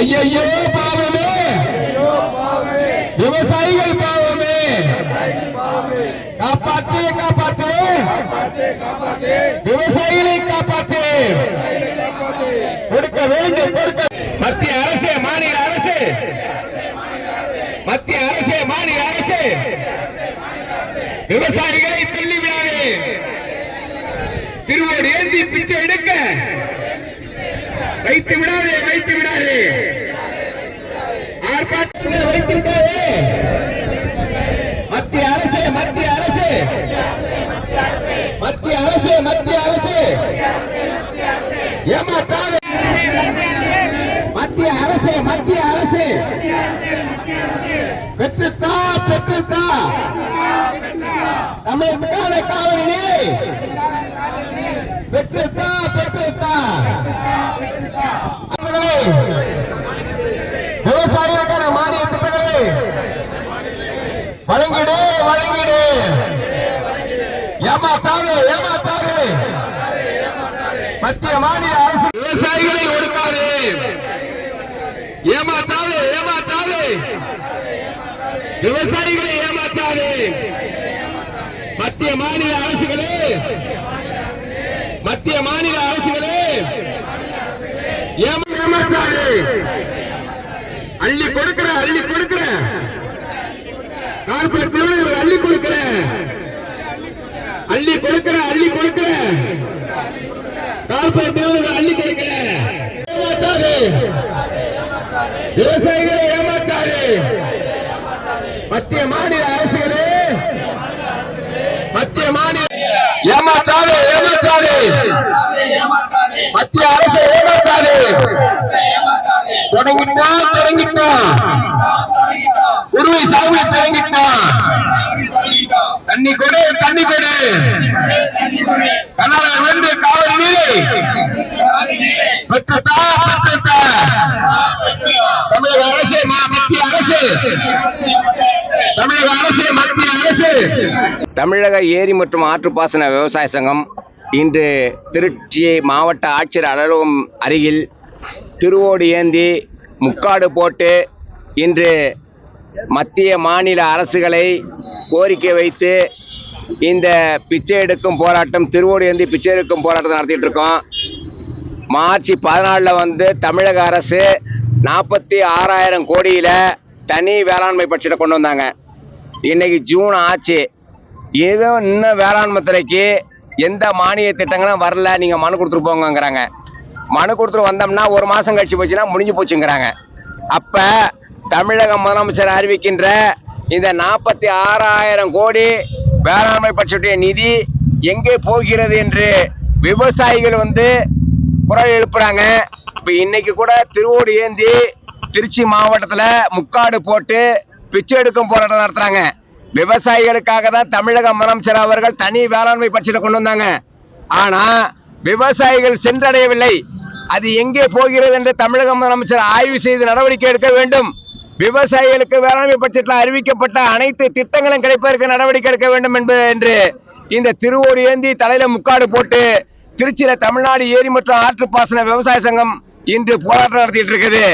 ஐயையோ பாவமே. விவசாயிகள் பாவமே. காப்பாற்று காப்பாற்று. விவசாயிகளை காப்பாற்று. கொடுக்க வேண்டும் கொடுக்க மத்திய அரசு மாநில அரசு. மத்திய அரசு மாநில அரசு. விவசாயிகளை தள்ளிவிடாது திருவோடு ஏந்தி பிச்சை எடுக்க வைத்து விடாதே வைத்து விடாதே ஆர்ப்பாட்டத்தில் வைத்து விடாதே மத்திய அரசு மத்திய அரசு. மத்திய அரசு மத்திய அரசு. ஏமாற்றாதே. மத்திய அரசு மத்திய அரசு. பெற்றுத்தா பெற்றுத்தா தமிழகத்துக்கான காவல் நிலை பெற்றுத்தா பெற்றுத்தா விவசாயிகளுக்கான மானிய திட்டங்களை வழங்கிடு வழங்கிடு. ஏமாத்தாது ஏமாத்தாது. மத்திய மாநில அரசு விவசாயிகளை ஒடுக்காது. ஏமாத்தாது ஏமாத்தாது. விவசாயிகளை ஏமாற்றாது மத்திய மாநில அரசுகளே. மத்திய மாநில அரசுகளே. ஏமா- ஏமாற்றாது அள்ளி கொடுக்கிற அள்ளி கொடுக்கிற நாற்பது கிலோமீட்டர் அள்ளி கொடுக்கிற அள்ளி கொடுக்கிற அள்ளி கொடுக்கிற நாற்பது கிலோமீட்டர் அள்ளி கொடுக்கிற ஏமாற்றாது. விவசாயிகளை ஏமாற்றாது. மத்திய மாநில அரசுகளே. மத்திய மாநில ஏமாற்றாது ஏமாற்றாது. மத்திய அரசு ஏமாற்றாது. தொடங்கிட்டா தொடங்கிட்டா. குருவை சாகுபடி தொடங்கிட்டா தண்ணி கொடு தண்ணி கொடு. கண்ணால வந்து காவல் நீரை. பெற்றுத்தா பெற்றுத்தா தமிழக அரசு மத்திய அரசு. தமிழக அரசு மத்திய அரசு. தமிழக ஏரி மற்றும் ஆற்றுப்பாசன விவசாய சங்கம் இன்று திருச்சி மாவட்ட ஆட்சியர் அலுவலகம் அருகில் திருவோடு ஏந்தி முக்காடு போட்டு இன்று மத்திய மாநில அரசுகளை கோரிக்கை வைத்து இந்த பிச்சை எடுக்கும் போராட்டம் திருவோடு ஏந்தி பிச்சை எடுக்கும் போராட்டம் நடத்திட்டு இருக்கோம். மார்ச் பதினாலில் வந்து தமிழக அரசு நாற்பத்தி ஆறாயிரம் கோடியில் தனி வேளாண்மை பட்ஜெட்டை கொண்டு வந்தாங்க. இன்னைக்கு ஜூன் ஆச்சு. ஏதோ இன்னும் வேளாண்மை துறைக்கு எந்த மானிய திட்டங்களும் வரல. நீங்கள் மனு கொடுத்துட்டு போங்கங்கிறாங்க. மனு கொடுத்துட்டு வந்தோம்னா ஒரு மாதம் கழிச்சு போச்சுன்னா முடிஞ்சு போச்சுங்கிறாங்க. அப்போ தமிழக முதலமைச்சர் அறிவிக்கின்ற இந்த நாற்பத்தி ஆறாயிரம் கோடி வேளாண்மை பட்சத்துடைய நிதி எங்கே போகிறது என்று விவசாயிகள் வந்து குரல் எழுப்புறாங்க. இப்ப இன்னைக்கு கூட திருவோடு ஏந்தி திருச்சி மாவட்டத்துல முக்காடு போட்டு பிச்சை எடுக்கும் போராட்டம் நடத்துறாங்க. விவசாயிகளுக்காக தான் தமிழக முதலமைச்சர் அவர்கள் தனி வேளாண்மை பட்சத்தை கொண்டு வந்தாங்க. ஆனா விவசாயிகள் சென்றடையவில்லை. அது எங்கே போகிறது என்று தமிழக முதலமைச்சர் ஆய்வு செய்து நடவடிக்கை எடுக்க வேண்டும். விவசாயிகளுக்கு வேளாண்மை பட்ஜெட்ல அறிவிக்கப்பட்ட அனைத்து திட்டங்களும் கிடைப்பதற்கு நடவடிக்கை எடுக்க வேண்டும் என்பது என்று இந்த திருவோடு ஏந்தி தலையில முக்காடு போட்டு திருச்சியில தமிழ்நாடு ஏரி மற்றும் ஆற்று பாசன விவசாய சங்கம் இன்று போராட்டம் நடத்திட்டு இருக்குது.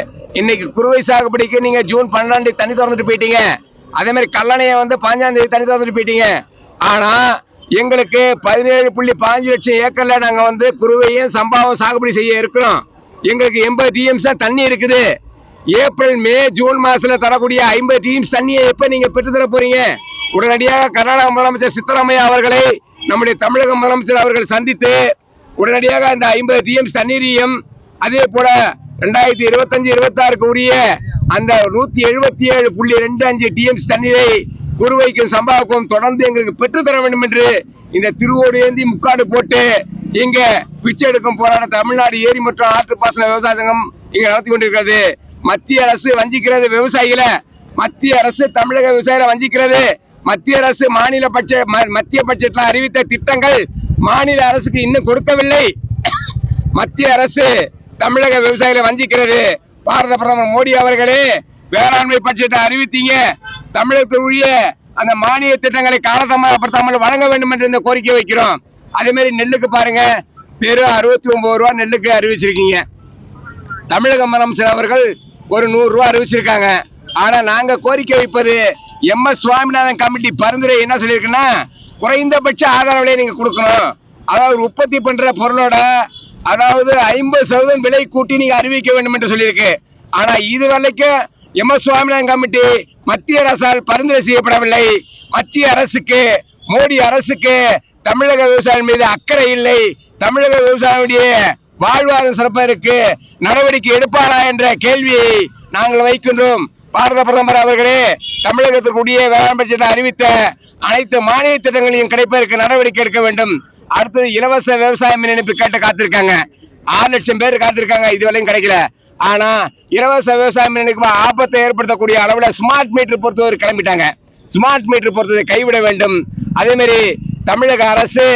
இன்னைக்கு குறுவை சாகுபடிக்கு நீங்க ஜூன் பன்னெண்டு தண்ணி திறந்துட்டு போயிட்டீங்க. அதே மாதிரி கல்லணையை வந்து பாஞ்சாம் தேதி தண்ணி திறந்துட்டு போயிட்டீங்க. ஆனா எங்களுக்கு பதினேழு புள்ளி பாஞ்சு லட்சம் ஏக்கர்ல நாங்க வந்து குறுவையும் சம்பாவும் சாகுபடி செய்ய இருக்கிறோம். எங்களுக்கு எண்பது டிஎம்ஸ் தான் தண்ணி இருக்குது. ஏப்ரல் மே ஜூன் மாசத்துல தரக்கூடிய ஐம்பது டிஎம்ஸ் தண்ணியை எப்ப நீங்க பெற்று தர போறீங்க? உடனடியாக கர்நாடக முதலமைச்சர் சித்தராமையா அவர்களை நம்முடைய தமிழக முதலமைச்சர் அவர்கள் சந்தித்து உடனடியாக அந்த ஐம்பது டிஎம்ஸ் தண்ணீரையும் அதே போல ரெண்டாயிரத்தி இருபத்தஞ்சு இருபத்தாறுக்கு உரிய அந்த நூத்தி எழுபத்தி ஏழு புள்ளி ரெண்டு அஞ்சு டிஎம்ஸ் தண்ணீரை குருவைக்கும் சம்பாவுக்கும் தொடர்ந்து எங்களுக்கு பெற்றுத்தர வேண்டும் என்று இந்த திருவோடு ஏந்தி முக்காடு போட்டு இங்க பிச்சை எடுக்கும் போராட தமிழ்நாடு ஏரி மற்றும் ஆற்றுப்பாசன விவசாய சங்கம் இங்க நடத்தி கொண்டிருக்கிறது. மத்திய அரசு வஞ்சிக்கிறது விவசாயிகளை மத்திய அரசு தமிழக விவசாயிகளை வஞ்சிக்கிறது. மத்திய அரசு மாநில பட்ச ம- மத்திய பட்ஜெட்ல அறிவித்த திட்டங்கள் மாநில அரசுக்கு இன்னும் கொடுக்கவில்லை. மத்திய அரசு தமிழக விவசாயிகளை வஞ்சிக்கிறது. பாரத பிரதமர் மோடி அவர்களே வேளாண்மை பட்ஜெட்டை அறிவித்தீங்க. தமிழகத்துக்குரிய அந்த மானிய திட்டங்களை காலதாமதப்படுத்தாமல் வழங்க வேண்டும் என்று இந்த கோரிக்கை வைக்கிறோம். அதே மாதிரி நெல்லுக்கு பாருங்க பெரும் அறுபத்தி ஒன்பது ரூபா நெல்லுக்கு அறிவிச்சிருக்கீங்க. தமிழக முதலமைச்சர் அவர்கள் ஒரு நூறுரூவா அறிவிச்சிருக்காங்க. ஆனா நாங்க கோரிக்கை வைப்பது எம் எஸ் சுவாமிநாதன் கமிட்டி பரிந்துரை என்ன சொல்லியிருக்குன்னா குறைந்தபட்ச ஆதார விலையை நீங்க கொடுக்கணும். அதாவது உற்பத்தி பண்ற பொருளோட அதாவது ஐம்பது சதவீதம் விலை கூட்டி நீங்க அறிவிக்க வேண்டும் என்று சொல்லியிருக்கு. ஆனா இது வரைக்கும் எம் எஸ் சுவாமிநாதன் கமிட்டி மத்திய அரசால் பரிந்துரை செய்யப்படவில்லை. மத்திய அரசுக்கு மோடி அரசுக்கு தமிழக விவசாயம் மீது அக்கறை இல்லை. தமிழக விவசாயியுடைய வாழ்வாதாரம் சிறப்பதற்கு நடவடிக்கை எடுப்பாரா என்ற கேள்வியை நாங்கள் வைக்கின்றோம். பாரத பிரதமர் அவர்களே தமிழகத்திற்குரிய வேளாண் பட்ஜெட்டை அறிவித்த அனைத்து மானிய திட்டங்களையும் கிடைப்பதற்கு நடவடிக்கை எடுக்க வேண்டும். அடுத்தது இலவச விவசாய மின் இணைப்பு கேட்டு காத்திருக்காங்க. ஆறு லட்சம் பேர் காத்திருக்காங்க இதுவரையும் கிடைக்கல. ஆனா இலவச விவசாய மின் இணைப்பு ஆபத்தை ஏற்படுத்தக்கூடிய அளவுல ஸ்மார்ட் மீட்டர் பொறுத்தவரை கிளம்பிட்டாங்க. ஸ்மார்ட் மீட்டர் பொறுத்ததை கைவிட வேண்டும். அதே மாதிரி தமிழக அரசு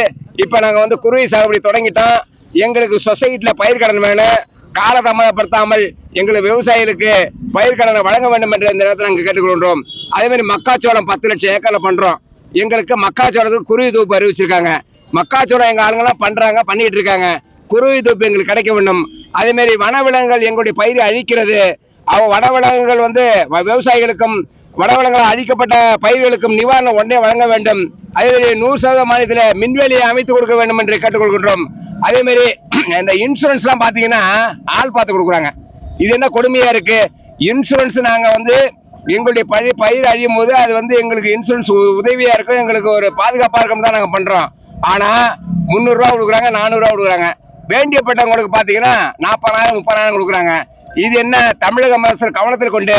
இப்ப நாங்க வந்து குருவி சாகுபடி தொடங்கிட்டோம். எங்களுக்கு சொசைட்டியில் பயிர்கடன் வேணும். காலதாமதப்படுத்தாமல் எங்களுக்கு விவசாயிகளுக்கு பயிர்கடனை வழங்க வேண்டும் என்று இந்த நேரத்தில் நாங்கள் கேட்டுக்கொள்கிறோம் அதேமாதிரி மக்காச்சோளம் பத்து லட்சம் ஏக்கரில் பண்ணுறோம் எங்களுக்கு மக்காச்சோளத்துக்கு குருவி தூப்பு அறிவிச்சிருக்காங்க. மக்காச்சோளம் எங்கள் ஆளுங்கெல்லாம் பண்ணுறாங்க பண்ணிகிட்டு இருக்காங்க. குருவி தூப்பு எங்களுக்கு கிடைக்க வேண்டும். அதேமாரி வனவிலங்குகள் எங்களுடைய பயிரை அழிக்கிறது. அவ வனவிலங்குகள் வந்து வ- விவசாயிகளுக்கும் வனவிலங்குகள் அழிக்கப்பட்ட பயிர்களுக்கும் நிவாரணம் உடனே வழங்க வேண்டும். அதே மாதிரி நூறு சதவீத மாநிலத்தில் மின்வேலியை அமைத்து கொடுக்க வேண்டும் என்று கேட்டுக்கொள்கின்றோம். அதே மாதிரி இந்த இன்சூரன்ஸ்லாம் பார்த்தீங்கன்னா ஆள் பார்த்து கொடுக்குறாங்க. இது என்ன கொடுமையாக இருக்கு? இன்சூரன்ஸ் நாங்கள் வந்து எங்களுடைய பழைய பயிர் அழியும் போது அது வந்து எங்களுக்கு இன்சூரன்ஸ் உதவியாக இருக்கும். எங்களுக்கு ஒரு பாதுகாப்பாக இருக்கும் தான் நாங்கள் பண்ணுறோம் ஆனால் முந்நூறுரூவா கொடுக்குறாங்க நானூறுரூவா கொடுக்குறாங்க. வேண்டியப்பட்டவங்களுக்கு பார்த்தீங்கன்னா நாற்பதாயிரம் முப்பதாயிரம் கொடுக்குறாங்க. இது என்ன தமிழக அரசு கவனத்தில் கொண்டு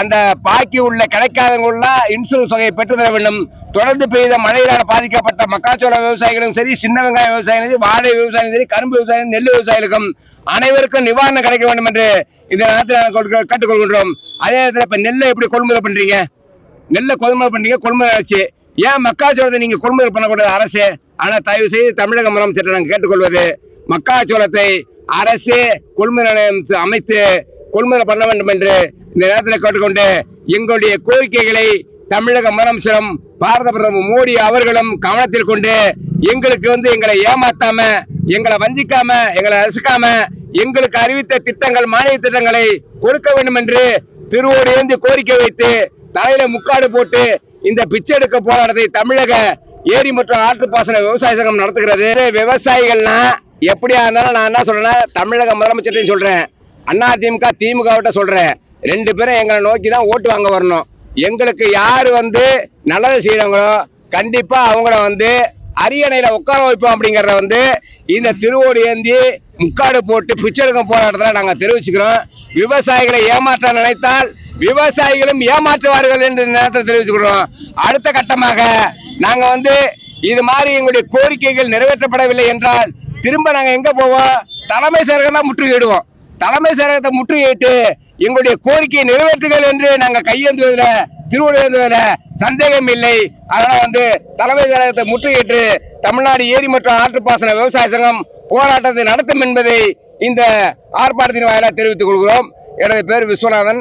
அந்த பாக்கி உள்ள கிடைக்காதவங்க இன்சூரன்ஸ் தொகையை பெற்று தர வேண்டும். தொடர்ந்து பெய்த மழையினால் பாதிக்கப்பட்ட மக்காச்சோள விவசாயிகளும் சரி சின்ன வெங்காய விவசாயிகளும் சரி வாழை விவசாயிகளும் சரி கரும்பு விவசாயம் நெல் விவசாயிகளுக்கும் அனைவருக்கும் நிவாரணம் கிடைக்க வேண்டும் என்று இந்த நேரத்தில் நாங்கள் கேட்டுக்கொள்கின்றோம். அதே நேரத்தில் இப்ப நெல்லை எப்படி கொள்முதல் பண்றீங்க? நெல்லை கொள்முதல் பண்றீங்க கொள்முதல் ஆச்சு. ஏன் மக்காச்சோளத்தை நீங்க கொள்முதல் பண்ணக்கூடாது அரசு? ஆனா தயவு செய்து தமிழக முதலமைச்சர் நாங்கள் கேட்டுக்கொள்வது மக்காச்சோளத்தை அரசு கொள்முதல் அமைத்து கொள்முதல் பண்ண வேண்டும் என்று இந்த நேரத்தில் கேட்டுக்கொண்டு எங்களுடைய கோரிக்கைகளை தமிழக முதலமைச்சரும் பாரத பிரதமர் மோடி அவர்களும் கவனத்தில் கொண்டு எங்களுக்கு வந்து எங்களை ஏமாத்தாம எங்களை வஞ்சிக்காம எங்களை ரசிக்காம எங்களுக்கு அறிவித்த திட்டங்கள் மானிய திட்டங்களை கொடுக்க வேண்டும் என்று திருவோடு ஏந்தி கோரிக்கை வைத்து தலையில முக்காடு போட்டு இந்த பிச்சை எடுக்க போராட்டத்தை தமிழக ஏரி மற்றும் ஆற்றுப்பாசன விவசாய சங்கம் நடத்துகிறது. விவசாயிகள்னா எப்படியா இருந்தாலும் நான் என்ன சொல்றேன்னா தமிழக முதலமைச்சர்ட்டையும் சொல்றேன். அண்ணா திமுக திமுக விட்ட சொல்றேன். ரெண்டு பேரும் எங்களை நோக்கி தான் ஓட்டு வாங்க வரணும். எங்களுக்கு யார் வந்து நல்லது செய்யறாங்களோ கண்டிப்பா அவங்கள வந்து அரியணையில உட்கார வைப்போம் அப்படிங்கறத வந்து இந்த திருவோடு ஏந்தி முக்காடு போட்டு பிச்செடுக்கும் போராட்டத்தில் நாங்கள் தெரிவிச்சுக்கிறோம். விவசாயிகளை ஏமாற்ற நினைத்தால் விவசாயிகளும் ஏமாற்றுவார்கள் என்று நேரத்தில் தெரிவிச்சுக்கிறோம். அடுத்த கட்டமாக நாங்கள் வந்து இது மாதிரி எங்களுடைய கோரிக்கைகள் நிறைவேற்றப்படவில்லை என்றால் திரும்ப நாங்கள் எங்கே போவோம்? தலைமை செயலகம் தான் முற்றுகையிடுவோம். தலைமை செயலகத்தை முற்றுகையிட்டு எங்களுடைய கோரிக்கையை நிறைவேற்றுகள் என்று நாங்கள் கையேந்துவதில் திருவள்ளுவதில் சந்தேகம் இல்லை அதனால் வந்து தலைமை செயலகத்தை முற்றுகையிட்டு தமிழ்நாடு ஏரி மற்றும் ஆற்றுப்பாசன விவசாய சங்கம் போராட்டத்தை நடத்தும் என்பதை இந்த ஆர்ப்பாட்டத்தின் வாயிலாக தெரிவித்துக் கொள்கிறோம். எனது பேர் விஸ்வநாதன்.